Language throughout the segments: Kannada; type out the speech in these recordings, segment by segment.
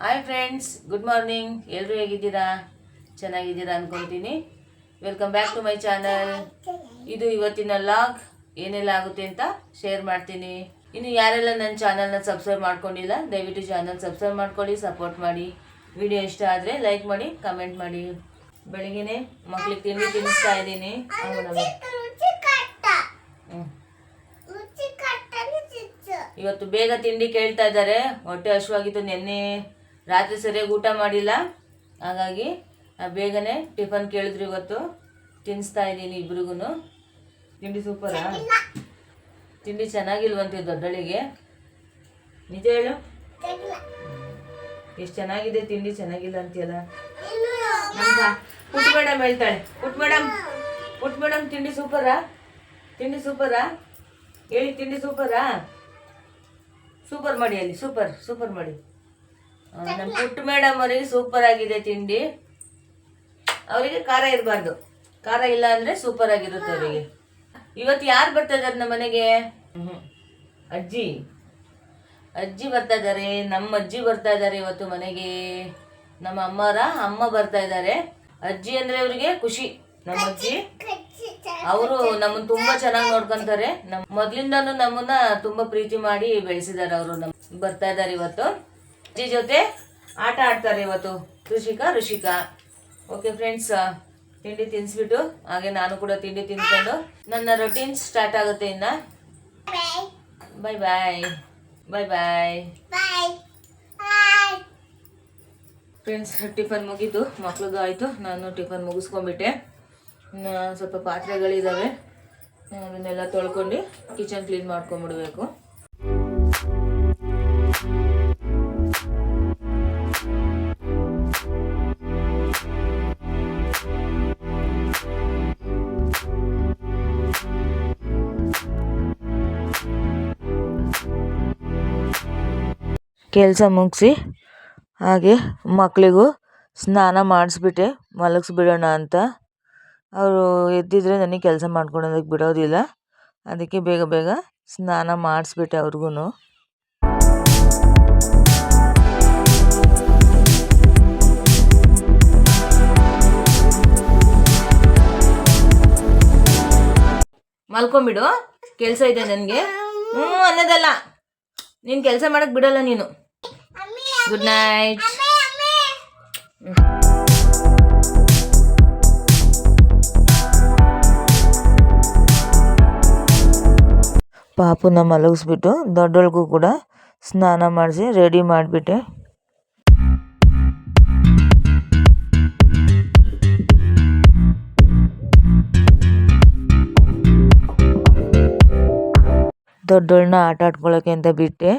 ಹಾಯ್ ಫ್ರೆಂಡ್ಸ್ ಗುಡ್ ಮಾರ್ನಿಂಗ್ ಎಲ್ಲರೂ ಹೇಗಿದ್ದೀರಾ? ಚೆನ್ನಾಗಿದ್ದೀರಾ ಅನ್ಕೊತೀನಿ. Welcome back to my channel ಇದು ಇವತ್ತಿನ ಲಾಗ್ ಏನೆಲ್ಲ ಆಗುತ್ತೆ ಅಂತ ಶೇರ್ ಮಾಡ್ತೀನಿ. ಇನ್ನು ಯಾರೆಲ್ಲ ನನ್ನ ಚಾನಲ್ನ ಸಬ್ಸ್ಕ್ರೈಬ್ ಮಾಡ್ಕೊಂಡಿಲ್ಲ ದಯವಿಟ್ಟು ಚಾನಲ್ ಸಬ್ಸ್ಕ್ರೈಬ್ ಮಾಡ್ಕೊಳ್ಳಿ ಸಪೋರ್ಟ್ ಮಾಡಿ. ವಿಡಿಯೋ ಇಷ್ಟ ಆದರೆ ಲೈಕ್ ಮಾಡಿ ಕಮೆಂಟ್ ಮಾಡಿ. ಬೆಳಿಗ್ಗೆ ಮಕ್ಳಿಗೆ ತಿಂಡಿ ತಿನ್ನಿಸ್ತಾ ಇದ್ದೀನಿ. ಇವತ್ತು ಬೇಗ ತಿಂಡಿ ಕೇಳ್ತಾ ಇದ್ದಾರೆ. ಹೊಟ್ಟೆ ಹಶುವಾಗಿತ್ತು ನಿನ್ನೆ ರಾತ್ರಿ ಸರಿಯಾಗಿ ಊಟ ಮಾಡಿಲ್ಲ. ಹಾಗಾಗಿ ಬೇಗನೆ ಟಿಫನ್ ಕೇಳಿದ್ರು ಇವತ್ತು. ತಿನ್ನಿಸ್ತಾ ಇದ್ದೀನಿ ಇಬ್ರಿಗೂ ತಿಂಡಿ ಸೂಪರಾ ತಿಂಡಿ ಚೆನ್ನಾಗಿಲ್ವಂತೆ ದೊಡ್ಡಳಿಗೆ. ನಿಜ ಹೇಳು? ಎಷ್ಟು ಚೆನ್ನಾಗಿದೆ ತಿಂಡಿ, ಚೆನ್ನಾಗಿಲ್ಲ ಅಂತೀಯಲ್ಲ? ಪುಟ್ ಮೇಡಮ್ ಹೇಳ್ತಾಳೆ. ಪುಟ್ ಮೇಡಮ್ ಪುಟ್ ಮೇಡಮ್ ತಿಂಡಿ ಸೂಪರಾ ತಿಂಡಿ ಸೂಪರಾ ಹೇಳಿ, ತಿಂಡಿ ಸೂಪರಾ ಸೂಪರ್ ಮಾಡಿ ಅಲ್ಲಿ ಸೂಪರ್ ಸೂಪರ್ ಮಾಡಿ. ನಮ್ಮ ಪುಟ್ಟ ಮೇಡಮ್ ಅವರಿಗೆ ಸೂಪರ್ ಆಗಿದೆ ತಿಂಡಿ. ಅವರಿಗೆ ಖಾರ ಇರಬಾರ್ದು. ಖಾರ ಇಲ್ಲ ಅಂದರೆ ಸೂಪರ್ ಆಗಿರುತ್ತೆ ಅವರಿಗೆ. ಇವತ್ತು ಯಾರು ಬರ್ತಾ ಇದ್ದಾರೆ ನಮ್ಮ ಮನೆಗೆ. ಅಜ್ಜಿ. ಅಜ್ಜಿ ಬರ್ತಾ ಇದ್ದಾರೆ ನಮ್ಮ ಅಜ್ಜಿ ಬರ್ತಾ ಇದ್ದಾರೆ ಇವತ್ತು ಮನೆಗೆ. ನಮ್ಮ ಅಮ್ಮರ ಅಮ್ಮ ಬರ್ತಾ ಇದ್ದಾರೆ ಅಜ್ಜಿ ಅಂದ್ರೆ ಅವರಿಗೆ ಖುಷಿ. ನಮ್ಮ ಅಜ್ಜಿ. ಅವರು ನಮ್ಮನ್ನ ತುಂಬಾ ಚೆನ್ನಾಗಿ ನೋಡ್ಕೊಂತಾರೆ. ನಮ್ ಮೊದ್ಲಿಂದಾನು ನಮ್ಮನ್ನ ತುಂಬಾ ಪ್ರೀತಿ ಮಾಡಿ ಬೆಳೆಸಿದಾರೆ ಅವರು. ನಮ್ ಬರ್ತಾ ಇದ್ದಾರೆ ಇವತ್ತು. ಅಜ್ಜಿ ಜೊತೆ ಆಟ ಆಡ್ತಾರೆ ಇವತ್ತು. ಋಷಿಕಾ. ಋಷಿಕಾ ಓಕೆ ಫ್ರೆಂಡ್ಸ್ ತಿಂಡಿ ತಿನ್ಸ್ಬಿಟ್ಟು, ಹಾಗೆ ನಾನು ಕೂಡ ತಿಂಡಿ ತಿನ್ಕೊಂಡು ನನ್ನ ರೊಟೀನ್ ಸ್ಟಾರ್ಟ್ ಆಗುತ್ತೆ ಇನ್ನ. Bye bye bye bye friends tiffin ಮುಗೀತು. ಮಕ್ಳದ್ದು ಆಯಿತು. ನಾನು ಟಿಫನ್ ಮುಗಿಸ್ಕೊಂಡ್ಬಿಟ್ಟೆ. ಸ್ವಲ್ಪ ಪಾತ್ರೆಗಳಿದ್ದಾವೆ ಅದನ್ನೆಲ್ಲ ತೊಳ್ಕೊಂಡು ಕಿಚನ್ ಕ್ಲೀನ್ ಮಾಡ್ಕೊಂಬಿಡ್ಬೇಕು ಕೆಲಸ ಮುಗಿಸಿ ಹಾಗೆ ಮಕ್ಕಳಿಗೂ ಸ್ನಾನ ಮಾಡಿಸ್ಬಿಟ್ಟೆ. ಮಲಗಿಸ್ಬಿಡೋಣ ಅಂತ. ಅವರು ಎದ್ದಿದ್ರೆ ನನಗೆ ಕೆಲಸ ಮಾಡ್ಕೊಳೋದಕ್ಕೆ ಬಿಡೋದಿಲ್ಲ. ಅದಕ್ಕೆ ಬೇಗ ಬೇಗ ಸ್ನಾನ ಮಾಡಿಸ್ಬಿಟ್ಟೆ ಅವ್ರಿಗೂ ಮಲ್ಕೊಂಬಿಡು. ಕೆಲಸ ಇದೆ ನನಗೆ. ಹ್ಞೂ ಅನ್ನೋದಲ್ಲ. ನೀನು ಕೆಲಸ ಮಾಡಕ್ಕೆ ಬಿಡಲ್ಲ ನೀನು. ಗುಡ್ ನೈಟ್ ಪಾಪುನ ಮಲಗಿಸ್ಬಿಟ್ಟು ದೊಡ್ಡವಳಿಗೂ ಕೂಡ ಸ್ನಾನ ಮಾಡಿಸಿ ರೆಡಿ ಮಾಡಿಬಿಟ್ಟೆ ದೊಡ್ಡವಳನ್ನ ಆಟ ಆಡ್ಕೊಳ್ಳೋಕೆ ಅಂತ ಬಿಟ್ಟೆ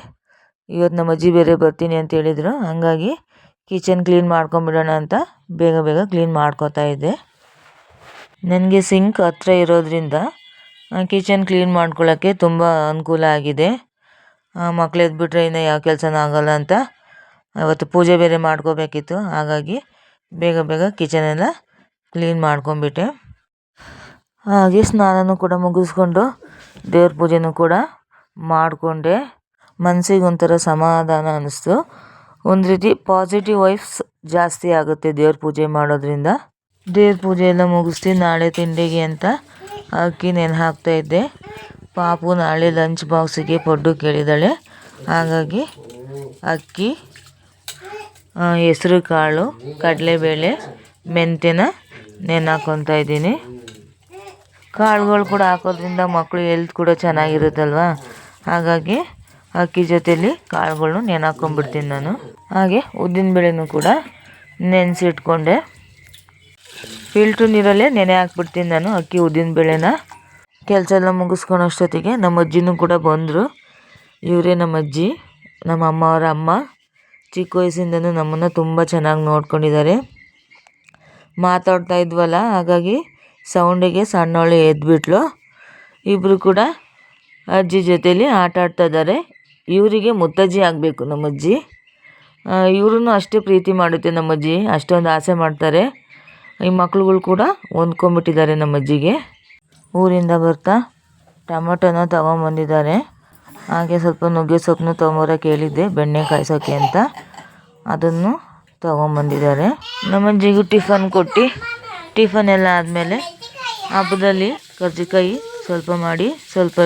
ಇವತ್ತು ನಮ್ಮ ಅಜ್ಜಿ ಬೇರೆ ಬರ್ತೀನಿ ಅಂತ ಹೇಳಿದರು. ಹಾಗಾಗಿ ಕಿಚನ್ ಕ್ಲೀನ್ ಮಾಡ್ಕೊಂಬಿಡೋಣ ಅಂತ ಬೇಗ ಬೇಗ ಕ್ಲೀನ್ ಮಾಡ್ಕೋತಾ ಇದ್ದೆ. ನನಗೆ ಸಿಂಕ್ ಹತ್ರ ಇರೋದ್ರಿಂದ ಕಿಚನ್ ಕ್ಲೀನ್ ಮಾಡ್ಕೊಳ್ಳೋಕ್ಕೆ ತುಂಬ ಅನುಕೂಲ ಆಗಿದೆ. ಮಕ್ಳು ಎದ್ಬಿಟ್ರೆ ಇನ್ನು ಯಾವ ಕೆಲಸನೂ ಆಗೋಲ್ಲ ಅಂತ ಅವತ್ತು ಪೂಜೆ ಬೇರೆ ಮಾಡ್ಕೋಬೇಕಿತ್ತು. ಹಾಗಾಗಿ ಬೇಗ ಬೇಗ ಕಿಚನೆಲ್ಲ ಕ್ಲೀನ್ ಮಾಡ್ಕೊಂಬಿಟ್ಟೆ ಹಾಗೆ ಸ್ನಾನನೂ ಕೂಡ ಮುಗಿಸ್ಕೊಂಡು ದೇವ್ರ ಪೂಜೆನೂ ಕೂಡ ಮಾಡಿಕೊಂಡೆ. ಮನಸ್ಸಿಗೆ ಒಂಥರ ಸಮಾಧಾನ ಅನ್ನಿಸ್ತು ಒಂದು ರೀತಿ ಪಾಸಿಟಿವ್ ವೈಬ್ಸ್ ಜಾಸ್ತಿ ಆಗುತ್ತೆ ದೇವ್ರ ಪೂಜೆ ಮಾಡೋದ್ರಿಂದ. ದೇವ್ರ ಪೂಜೆ ಎಲ್ಲ ಮುಗಿಸ್ತಿ ನಾಳೆ ತಿಂಡಿಗೆ ಅಂತ ಅಕ್ಕಿ ನೆನೆ ಹಾಕ್ತಾ ಇದ್ದೆ. ಪಾಪು ನಾಳೆ ಲಂಚ್ ಬಾಕ್ಸಿಗೆ ಪಡ್ಡು ಕೇಳಿದಾಳೆ. ಹಾಗಾಗಿ ಅಕ್ಕಿ ಹೆಸರು ಕಾಳು, ಕಡಲೆಬೇಳೆ, ಮೆಂತ್ಯನ ನೆನೆ ಹಾಕ್ಕೊತಾ ಇದ್ದೀನಿ. ಕಾಳುಗಳು ಕೂಡ ಹಾಕೋದ್ರಿಂದ ಮಕ್ಕಳು ಹೆಲ್ತ್ ಕೂಡ ಚೆನ್ನಾಗಿರುತ್ತಲ್ವ? ಹಾಗಾಗಿ ಅಕ್ಕಿ ಜೊತೆಯಲ್ಲಿ ಕಾಳುಗಳನ್ನು ನೆನೆ ಹಾಕೊಂಡ್ಬಿಡ್ತೀನಿ ನಾನು. ಹಾಗೆ ಉದ್ದಿನ ಉದ್ದಿನಬೇಳೆನೂ ಕೂಡ ನೆನೆಸಿಟ್ಕೊಂಡೆ. ಫಿಲ್ಟ್ರ್ ನೀರಲ್ಲೇ ನೆನೆ ಹಾಕ್ಬಿಡ್ತೀನಿ ನಾನು ಅಕ್ಕಿ ಉದ್ದಿನ ಬೇಳೆನ. ಕೆಲಸ ಎಲ್ಲ ಮುಗಿಸ್ಕೊಳೋ ಅಷ್ಟೊತ್ತಿಗೆ ನಮ್ಮ ಅಜ್ಜಿನೂ ಕೂಡ ಬಂದರು. ಇವರೇ ನಮ್ಮ ಅಜ್ಜಿ, ನಮ್ಮ ಅಮ್ಮ ಅವರ ಅಮ್ಮ. ಚಿಕ್ಕ ವಯಸ್ಸಿಂದನೂ ನಮ್ಮನ್ನು ತುಂಬ ಚೆನ್ನಾಗಿ ನೋಡ್ಕೊಂಡಿದ್ದಾರೆ. ಮಾತಾಡ್ತಾ ಇದ್ವಲ್ಲ, ಹಾಗಾಗಿ ಸೌಂಡಿಗೆ ಸಣ್ಣವಳು ಎದ್ಬಿಟ್ಲು. ಇಬ್ಬರು ಕೂಡ ಅಜ್ಜಿ ಜೊತೇಲಿ ಆಟ ಆಡ್ತಾ ಇದ್ದಾರೆ. ಇವರಿಗೆ ಮುತ್ತಜ್ಜಿ ಆಗಬೇಕು ನಮ್ಮಜ್ಜಿ. ಇವ್ರೂ ಅಷ್ಟೇ ಪ್ರೀತಿ ಮಾಡುತ್ತೆ ನಮ್ಮಜ್ಜಿ. ಅಷ್ಟೊಂದು ಆಸೆ ಮಾಡ್ತಾರೆ. ಈ ಮಕ್ಳುಗಳು ಕೂಡ ಹೊಂದ್ಕೊಂಬಿಟ್ಟಿದ್ದಾರೆ ನಮ್ಮ ಅಜ್ಜಿಗೆ ಊರಿಂದ ಬರ್ತಾ ಟೊಮೊಟೊನ ತೊಗೊಂಬಂದಿದ್ದಾರೆ. ಹಾಗೆ ಸ್ವಲ್ಪ ನುಗ್ಗೆ ಸೊಪ್ಪನ್ನು ತೊಗೊಂಬರೋಕೆ ಹೇಳಿದ್ದೆ ಬೆಣ್ಣೆ ಕಾಯಿಸೋಕೆ ಅಂತ. ಅದನ್ನು ತೊಗೊಂಬಂದಿದ್ದಾರೆ. ನಮ್ಮಜ್ಜಿಗೂ ಟಿಫನ್ ಕೊಟ್ಟು, ಟಿಫನ್ ಎಲ್ಲ ಆದಮೇಲೆ ಹಬ್ಬದಲ್ಲಿ ಕರ್ಜಿಕಾಯಿ ಸ್ವಲ್ಪ ಮಾಡಿ, ಸ್ವಲ್ಪ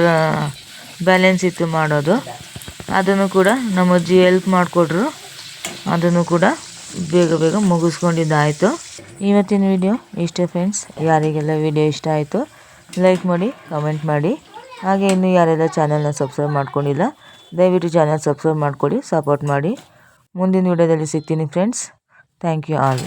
ಬ್ಯಾಲೆನ್ಸ್ ಇತ್ತು ಮಾಡೋದು. ಅದನ್ನು ಕೂಡ ನಮ್ಮ ಅಜ್ಜಿ ಹೆಲ್ಪ್ ಮಾಡಿಕೊಟ್ರು. ಅದನ್ನು ಕೂಡ ಬೇಗ ಬೇಗ ಮುಗಿಸ್ಕೊಂಡಿದ್ದಾಯಿತು. ಇವತ್ತಿನ ವಿಡಿಯೋ ಇಷ್ಟೇ ಫ್ರೆಂಡ್ಸ್ ಯಾರಿಗೆಲ್ಲ ವಿಡಿಯೋ ಇಷ್ಟ ಆಯಿತು ಲೈಕ್ ಮಾಡಿ ಕಮೆಂಟ್ ಮಾಡಿ. ಹಾಗೆ ಇನ್ನೂ ಯಾರೆಲ್ಲ ಚಾನಲ್ನ ಸಬ್ಸ್ಕ್ರೈಬ್ ಮಾಡ್ಕೊಂಡಿಲ್ಲ, ದಯವಿಟ್ಟು ಚಾನಲ್ ಸಬ್ಸ್ಕ್ರೈಬ್ ಮಾಡ್ಕೊಳ್ಳಿ ಸಪೋರ್ಟ್ ಮಾಡಿ. ಮುಂದಿನ ವಿಡಿಯೋದಲ್ಲಿ ಸಿಗ್ತೀನಿ ಫ್ರೆಂಡ್ಸ್ ಥ್ಯಾಂಕ್ ಯು ಆಲ್